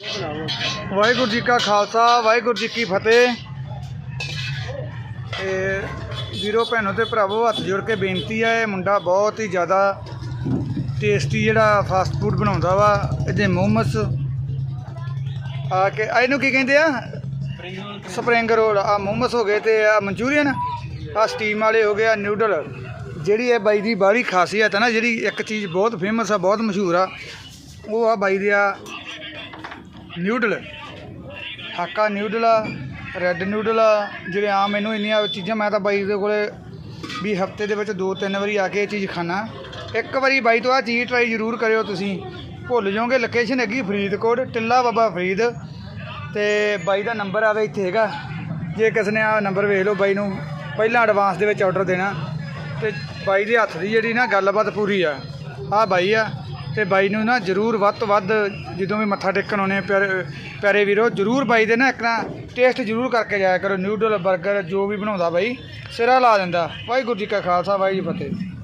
ਵਾਹਿਗੁਰੂ ਜੀ ਕਾ ਖਾਲਸਾ, ਵਾਹਿਗੁਰੂ ਜੀ ਕੀ ਫਤਿਹ। ਤੇ ਵੀਰੋ, ਭੈਣੋ ਤੇ ਭਰਾਵੋ, ਹੱਥ ਜੋੜ ਕੇ ਬੇਨਤੀ ਹੈ ਇਹ ਮੁੰਡਾ ਬਹੁਤ ਹੀ ਜ਼ਿਆਦਾ ਟੇਸਟੀ ਜਿਹੜਾ ਫਾਸਟ ਫੂਡ ਬਣਾਉਂਦਾ ਵਾ, ਇਹਦੇ ਮੋਮਸ। ਆ ਕੇ, ਆ ਇਹਨੂੰ ਕੀ ਕਹਿੰਦੇ ਆ? Spring roll. ਆ ਮੋਮਸ ਹੋ ਗਏ ਤੇ ਆ ਮਨਚੂਰੀਅਨ, ਆ ਸਟੀਮ ਵਾਲੇ ਹੋ ਗਏ, ਆ ਨਿਊਡਲ ਜਿਹੜੀ ਇਹ ਬਾਈ ਦੀ ਬਾਹਰੀ ਖਾਸੀਅਤ ਹੈ ਨਾ, ਜਿਹੜੀ ਇੱਕ ਚੀਜ਼ ਬਹੁਤ ਫੇਮਸ ਆ, ਬਹੁਤ ਮਸ਼ਹੂਰ ਆ, ਉਹ ਆ ਬਾਈ ਦੇ ਆ ਨਿਊਡਲ। ਹਾਕਾ ਨਿਊਡਲ ਆ, ਰੈੱਡ ਨਿਊਡਲ ਆ, ਜਿਹੜੇ ਆਮ ਮੈਨੂੰ ਇੰਨੀਆਂ ਚੀਜ਼ਾਂ ਮੈਂ ਤਾਂ ਬਾਈ ਦੇ ਕੋਲੇ ਵੀ ਹਫ਼ਤੇ ਦੇ ਵਿੱਚ ਦੋ ਤਿੰਨ ਵਾਰੀ ਆ ਕੇ ਇਹ ਚੀਜ਼ ਖਾਣਾ ਇੱਕ ਵਾਰੀ ਬਾਈ ਤੋਂ ਆ ਚੀਜ਼ ਟਰਾਈ ਜ਼ਰੂਰ ਕਰਿਓ ਤੁਸੀਂ। ਭੁੱਲ ਜਾਓਗੇ ਲੋਕੇਸ਼ਨ ਹੈਗੀ ਫਰੀਦਕੋਟ, ਟਿੱਲਾ ਬਾਬਾ ਫਰੀਦ। ਤੇ ਬਾਈ ਦਾ ਨੰਬਰ ਆਵੇ ਇੱਥੇ ਹੈਗਾ। ਜੇ ਕਿਸ ਨੇ ਆ ਨੰਬਰ ਵੇਖ ਲਓ, ਬਾਈ ਨੂੰ ਪਹਿਲਾਂ ਐਡਵਾਂਸ ਦੇ ਵਿੱਚ ਆਰਡਰ ਦੇਣਾ। ਤੇ ਬਾਈ ਦੇ ਹੱਥ ਦੀ ਜਿਹੜੀ ਨਾ ਗੱਲਬਾਤ ਪੂਰੀ ਆ। ਆ ਬਾਈ ਆ। ਤੇ ਬਾਈ ਨੂੰ ਨਾ ਜਰੂਰ ਵੱਧ ਤੋਂ ਵੱਧ ਜਦੋਂ ਵੀ ਮੱਥਾ ਟੇਕਣ ਆਉਣੇ ਪਿਆਰੇ ਪਿਆਰੇ ਵੀਰੋ, ਜਰੂਰ ਬਾਈ ਦੇ ਨਾ ਇੱਕ ਨਾ ਟੇਸਟ ਜਰੂਰ ਕਰਕੇ ਜਾਇਆ ਕਰੋ। ਨਿਊਡਲ 버ਗਰ ਜੋ ਵੀ ਬਣਾਉਂਦਾ ਬਾਈ, ਸਿਰਾ ਲਾ ਦਿੰਦਾ। ਵਾਹਿਗੁਰੂ ਜੀ ਕਾ ਖਾਲਸਾ, ਵਾਹਿਗੁਰੂ ਜੀ ਫਤਿਹ।